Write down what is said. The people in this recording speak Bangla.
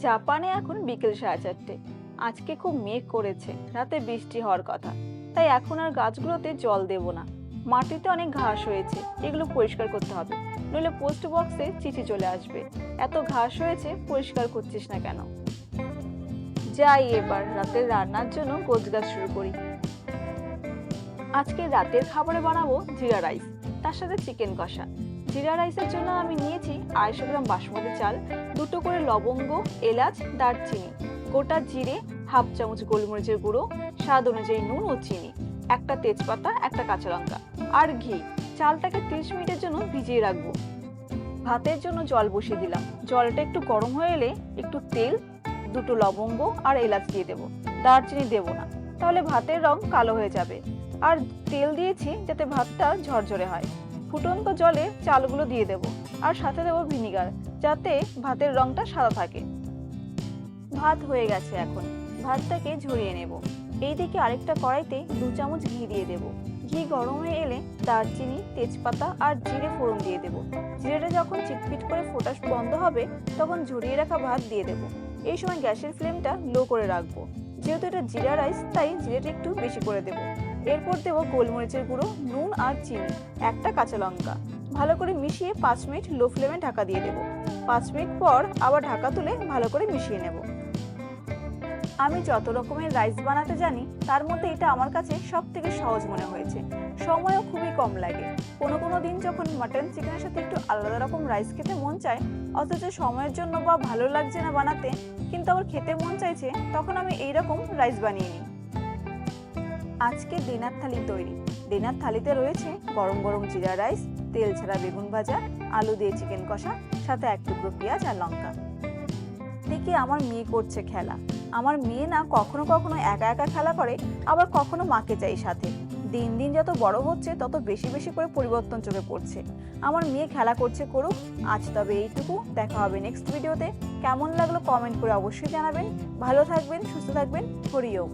জাপানে এখন বিকেল সাড়ে চারটে। আজকে খুব মেঘ করেছে, রাতে বৃষ্টি হওয়ার কথা। তাই এখন আর গাছগুলোতে জল দেব না। মাটিতে অনেক ঘাস হয়েছে, এগুলো পরিষ্কার করতে হবে। নইলে পোস্ট বক্সে চিঠি চলে আসবে। এত ঘাস হয়েছে, পরিষ্কার করছিস না কেন? যাই এবার, রাতের রান্নার জন্য গোছগাছ শুরু করি। আজকে রাতের খাবারে বানাবো জিরা রাইস, তার সাথে চিকেন কষা। জিরা রাইসের জন্য আমি নিয়েছি আড়াইশো গ্রাম বাসমতি চাল, দুটো করে লবঙ্গ, এলাচ, দারচিনি, গোটা জিরে, হাফ চামচ গোলমরিচের গুঁড়ো, স্বাদ অনুযায়ী নুন ও চিনি, একটা তেজপাতা, একটা কাঁচা লঙ্কা আর ঘি। চালটাকে তিরিশ মিনিটের জন্য ভিজিয়ে রাখব। ভাতের জন্য জল বসিয়ে দিলাম। জলটা একটু গরম হয়ে এলে একটু তেল, দুটো লবঙ্গ আর এলাচ দিয়ে দেবো। দারচিনি দেবো না। তাহলে ভাতের রং কালো হয়ে যাবে। আর তেল দিয়েছি যাতে ভাতটা ঝরঝরে হয়। ফুটন্ত জলে চালগুলো দিয়ে দেবো আর সাথে দেবো ভিনিগার, যাতে ভাতের রংটা সাদা থাকে। ভাত হয়ে গেছে এখন। ভাতটাকে ঝরিয়ে নেব। এইদিকে আরেকটা কড়াইতে দু চামচ ঘি দিয়ে দেব। ঘি গরম হয়ে এলে দারচিনি, তেজপাতা আর জিরে ফোড়ন দিয়ে দেব। জিরেটা যখন চিটপিট করে ফোটা বন্ধ হবে, তখন ঝরিয়ে রাখা ভাত দিয়ে দেব। এই সময় গ্যাসের ফ্লেমটা লো করে রাখব। যেহেতু এটা জিরা রাইস, তাই জিরেটা একটু বেশি করে দেব। এরপর দেব গোলমরিচের গুঁড়ো, নুন আর চিনি, একটা কাঁচা লঙ্কা। ভালো করে মিশিয়ে পাঁচ মিনিট লো ফ্লেমে ঢাকা দিয়ে দেব। পাঁচ মিনিট পর আবার ঢাকা তুলে ভালো করে মিশিয়ে নেব। আমি যত রকমের রাইস বানাতে জানি, তার মধ্যে এটা আমার কাছে সব থেকে সহজ মনে হয়েছে। সময়ও খুবই কম লাগে। কোনো কোনো দিন যখন মাটন চিকেনের সাথে একটু আলাদা রকম রাইস খেতে মন চায়, অথচ সময়ের জন্য বা ভালো লাগছে না বানাতে, কিন্তু আবার খেতে মন চাইছে, তখন আমি এই রকম রাইস বানিয়ে নিই। আজকে ডিনার থালি তৈরি। ডিনার থালিতে রয়েছে গরম গরম জিরা রাইস, তেল ছাড়া বেগুন ভাজা, আলু দিয়ে চিকেন কষা, সাথে এক টুকরো পেঁয়াজ আর লঙ্কা। দেখি আমার মেয়ে করছে খেলা। আমার মেয়ে না কখনো কখনো একা একা খেলা করে, আবার কখনো মাকে চাই সাথে। দিন দিন যত বড় হচ্ছে, তত বেশি বেশি করে পরিবর্তন চোখে পড়ছে। আমার মেয়ে খেলা করছে করুক, আজ তবে এইটুকু। দেখা হবে নেক্সট ভিডিওতে কেমন লাগল কমেন্ট করে অবশ্যই জানাবেন। ভালো থাকবেন, সুস্থ থাকবেন। হরিও